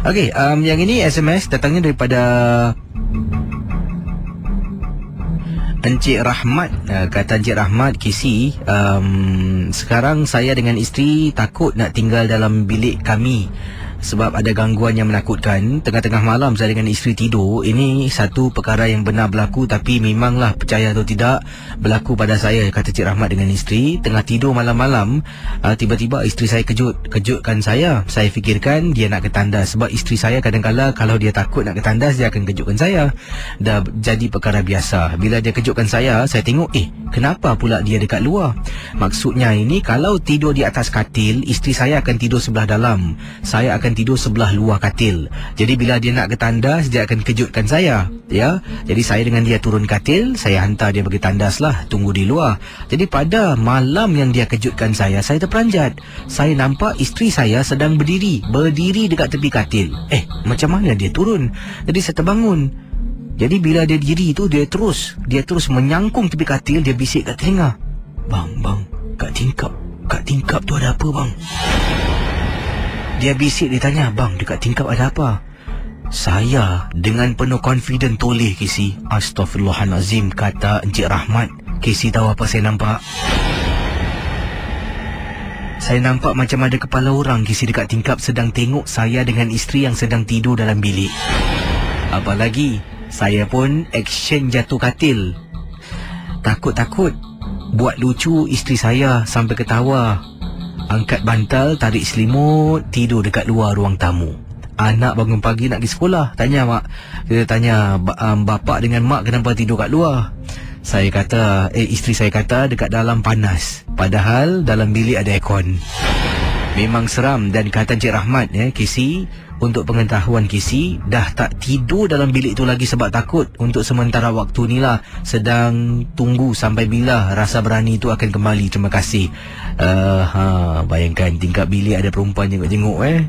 Okey, um, yang ini SMS datangnya daripada Encik Rahmat. Uh, Kata Encik Rahmat Kisi um, Sekarang saya dengan isteri Takut nak tinggal dalam bilik kami sebab ada gangguan yang menakutkan. Tengah-tengah malam saya dengan isteri tidur. Ini satu perkara yang benar berlaku tapi memanglah percaya atau tidak berlaku pada saya kata Cik Rahmat dengan isteri. Tengah tidur malam-malam uh, tiba-tiba isteri saya kejut kejutkan saya. Saya fikirkan dia nak ketandas sebab isteri saya kadang-kala kalau dia takut nak ketandas dia akan kejutkan saya. Dah jadi perkara biasa. Bila dia kejutkan saya saya tengok eh kenapa pula dia dekat luar maksudnya ini kalau tidur di atas katil isteri saya akan tidur sebelah dalam saya akan tidur sebelah luar katil. Jadi bila dia nak ke tandas, dia akan kejutkan saya. Ya, Jadi saya dengan dia turun katil, saya hantar dia pergi tandas lah, tunggu di luar. Jadi pada malam yang dia kejutkan saya, saya terperanjat. Saya nampak isteri saya sedang berdiri, berdiri dekat tepi katil. Eh, macam mana dia turun? Jadi saya terbangun. Jadi bila dia diri itu, dia terus, dia terus menyangkung tepi katil, dia bisik kat telinga. Bang, bang, kat tingkap, kat tingkap tu ada apa bang? Dia bisik dia tanya Bang dekat tingkap ada apa? Saya dengan penuh confident toleh Kisi Astaghfirullahalazim kata Encik Rahmat. Kisi tahu apa saya nampak? Saya nampak macam ada kepala orang Kisi dekat tingkap sedang tengok saya dengan isteri yang sedang tidur dalam bilik. Apalagi Saya pun action jatuh katil. Takut-takut Buat lucu isteri saya sampai ketawa Angkat bantal, tarik selimut, tidur dekat luar ruang tamu. Anak bangun pagi nak pergi sekolah. Tanya mak. Dia tanya um, bapak dengan mak kenapa tidur kat luar. Saya kata, eh isteri saya kata dekat dalam panas. Padahal dalam bilik ada aircon. Memang seram dan kata Encik Rahmat ya, Kisi untuk pengetahuan Kisi dah tak tidur dalam bilik tu lagi sebab takut untuk sementara waktu ni lah. Sedang tunggu sampai bila rasa berani tu akan kembali. Terima kasih. Uh, ha, bayangkan tingkat bilik ada perempuan jenguk-jenguk eh